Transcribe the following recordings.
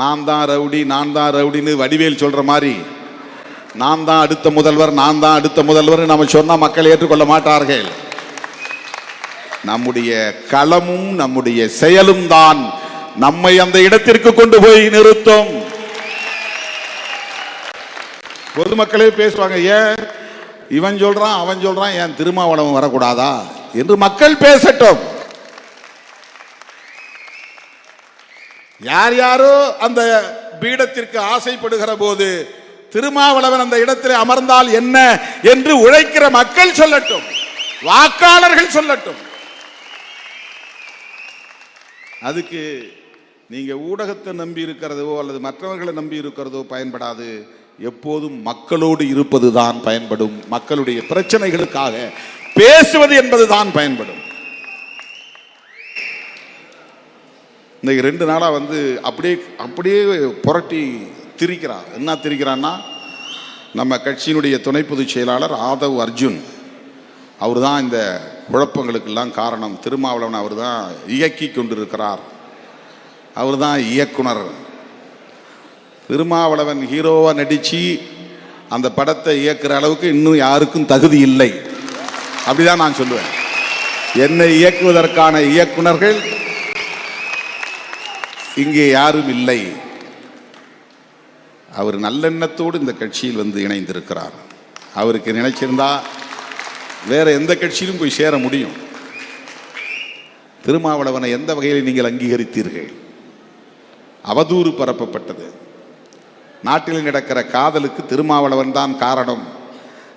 நான் தான் ரவுடி நான் தான் ரவுடின்னு வடிவேல் சொல்ற மாதிரி. நான் தான் அடுத்த முதல்வர் நான் தான் அடுத்த முதல்வர் நம்ம சொன்னால் மக்கள் ஏற்றுக்கொள்ள மாட்டார்கள். நம்முடைய களமும் நம்முடைய செயலும் தான் நம்மை அந்த இடத்திற்கு கொண்டு போய் நிறுத்தும். பொதுமக்களே பேசுவாங்க ஏன் இவன் சொல்றான் அவன் சொல்றான் ஏன் திருமாவளவன் வரக்கூடாதா? என்று மக்கள் பேசட்டும். யார் யாரோ அந்த பீடத்திற்கு ஆசைப்படுகிற போது திருமாவளவன் அந்த இடத்திலே அமர்ந்தால் என்ன என்று உழைக்கிற மக்கள் சொல்லட்டும் வாக்காளர்கள் சொல்லட்டும். அதுக்கு நீங்க ஊடகத்தை நம்பி இருக்கிறதோ அல்லது மற்றவர்களை நம்பி இருக்கிறதோ பயன்படாது. எப்போதும் மக்களோடு இருப்பதுதான் பயன்படும். மக்களுடைய பிரச்சனைகளுக்காக பேசுவது என்பதுதான் பயன்படும். இந்த ரெண்டு நாளாக வந்து அப்படியே அப்படியே புரட்டி திரிக்கிறான் என்ன திரிக்கிறான்னா நம்ம கட்சியினுடைய துணை பொதுச் செயலாளர் ஆதவ் அர்ஜுன். அவர் தான் இந்த குழப்பங்களுக்கெல்லாம் காரணம். திருமாவளவன் அவர் தான் இயக்கி கொண்டிருக்கிறார். அவர் தான் இயக்குனர். திருமாவளவன் ஹீரோவாக நடித்து அந்த படத்தை இயக்குற அளவுக்கு இன்னும் யாருக்கும் தகுதி இல்லை. அப்படிதான் நான் சொல்லுவேன். என்னை இயக்குவதற்கான இயக்குனர்கள் இங்கே யாரும் இல்லை. அவர் நல்லெண்ணத்தோடு இந்த கட்சியில் வந்து இணைந்திருக்கிறார். அவருக்கு நினைச்சிருந்தா வேற எந்த கட்சியிலும் போய் சேர முடியும். திருமாவளவனை எந்த வகையில் நீங்கள் அங்கீகரித்தீர்கள்? அவதூறு பரப்பப்பட்டது. நாட்டில் நடக்கிற காதலுக்கு திருமாவளவன் தான் காரணம்.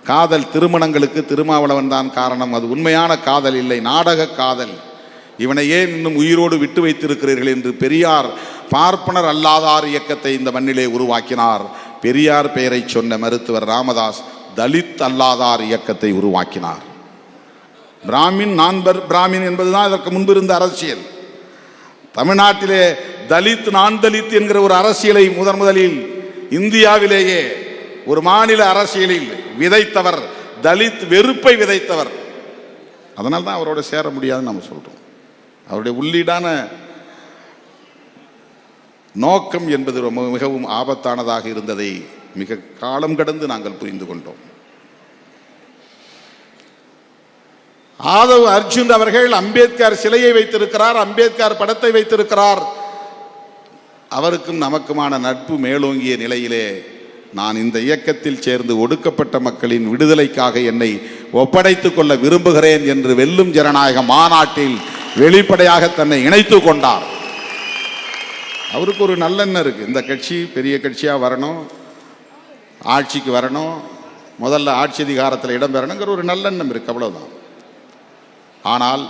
காதல் திருமணங்களுக்கு திருமாவளவன் தான் காரணம். அது உண்மையான காதல் இல்லை. நாடக காதல். இவனை ஏன் இன்னும் உயிரோடு விட்டு வைத்திருக்கிறீர்கள் என்று பெரியார் பார்ப்பனர் அல்லாதார் இயக்கத்தை இந்த மண்ணிலே உருவாக்கினார். பெரியார் பெயரை சொன்ன மருத்துவர் ராமதாஸ் தலித் அல்லாதார் இயக்கத்தை உருவாக்கினார். பிராமின் நான்பர் பிராமின் என்பதுதான் இதற்கு முன்பு இருந்த அரசியல். தமிழ்நாட்டிலே தலித் நான் தலித் என்கிற ஒரு அரசியலை முதன் முதலில் இந்தியாவிலேயே ஒரு மாநில அரசியலில் விதைத்தவர் தலித் வெறுப்பை விதைத்தவர். அதனால்தான் அவரோட சேர முடியாதுன்னு நம்ம சொல்கிறோம் அவருடைய உள்ளீடான நோக்கம் என்பது ரொம்ப மிகவும் ஆபத்தானதாக இருந்ததை மிக காலம் கடந்து நாங்கள் புரிந்து கொண்டோம். ஆதவ் அர்ஜுன் அவர்கள் அம்பேத்கர் சிலையை வைத்திருக்கிறார் அம்பேத்கர் படத்தை வைத்திருக்கிறார். அவருக்கும் நமக்குமான நட்பு மேலோங்கிய நிலையிலே நான் இந்த இயக்கத்தில் சேர்ந்து ஒடுக்கப்பட்ட மக்களின் விடுதலைக்காக என்னை ஒப்படைத்துக் கொள்ள விரும்புகிறேன் என்று வெல்லும் ஜனநாயக மாநாட்டில் வெளிப்படையாக தன்னை இணைத்துக் கொண்டார். அவருக்கு ஒரு நல்லெண்ணம் இருக்கு. இந்த கட்சி பெரிய கட்சியாக வரணும் ஆட்சிக்கு வரணும் முதல்ல ஆட்சி அதிகாரத்தில் இடம் பெறணுங்கிற ஒரு நல்லெண்ணம் இருக்கு அவ்வளோதான் ஆனால்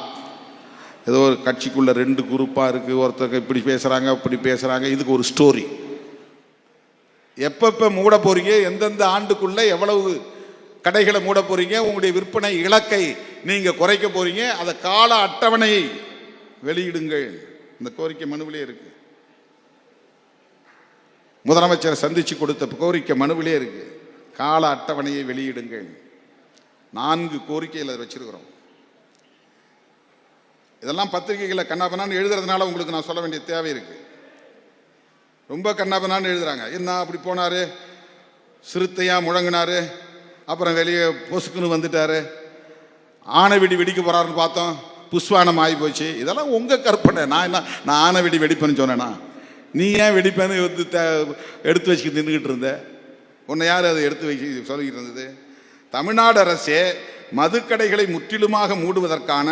ஏதோ ஒரு கட்சிக்குள்ளே ரெண்டு குரூப்பாக இருக்குது ஒருத்தர் இப்படி பேசுகிறாங்க இப்படி பேசுகிறாங்க இதுக்கு ஒரு ஸ்டோரி எப்பப்போ மூட போகிறீங்க எந்தெந்த ஆண்டுக்குள்ளே எவ்வளவு கடைகளை மூட போறீங்க உங்களுடைய விற்பனை இலக்கை நீங்க குறைக்க போறீங்க அதை கால அட்டவணையை வெளியிடுங்கள். இந்த கோரிக்கை மனுவிலே இருக்கு. முதலமைச்சர் சந்திச்சு கொடுத்த கோரிக்கை மனுவிலே இருக்கு. கால அட்டவணையை வெளியிடுங்கள். நான்கு கோரிக்கைகள் அதை வச்சிருக்கிறோம். இதெல்லாம் பத்திரிகைகளை கண்ணாபனான்னு எழுதுறதுனால உங்களுக்கு நான் சொல்ல வேண்டிய தேவை இருக்கு. ரொம்ப கண்ணாபனான்னு எழுதுறாங்க. என்ன அப்படி போனாரு? சிறுத்தையா முழங்கினாரு? அப்புறம் வெளியே பொசுக்குன்னு வந்துட்டாரு. ஆனை வெடி வெடிக்க போறாருன்னு பார்த்தோம். புஷ்வானம் ஆகி போச்சு. இதெல்லாம் உங்கள் கற்பனை. நான் என்ன நான் ஆனை வெடி வெடிப்பேன்னு சொன்னேன்னா நீ ஏன் வெடிப்பேன்னு வந்து எடுத்து வச்சுக்கிட்டு நின்றுக்கிட்டு இருந்த? உன்னை யார் அதை எடுத்து வச்சு சொல்லிக்கிட்டு இருந்தது? தமிழ்நாடு அரசே மதுக்கடைகளை முற்றிலுமாக மூடுவதற்கான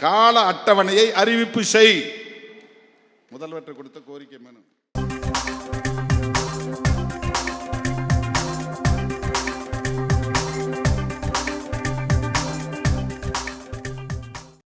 கால அட்டவணையை அறிவிப்பு செய். முதல்வற்றை கொடுத்த கோரிக்கை மனு.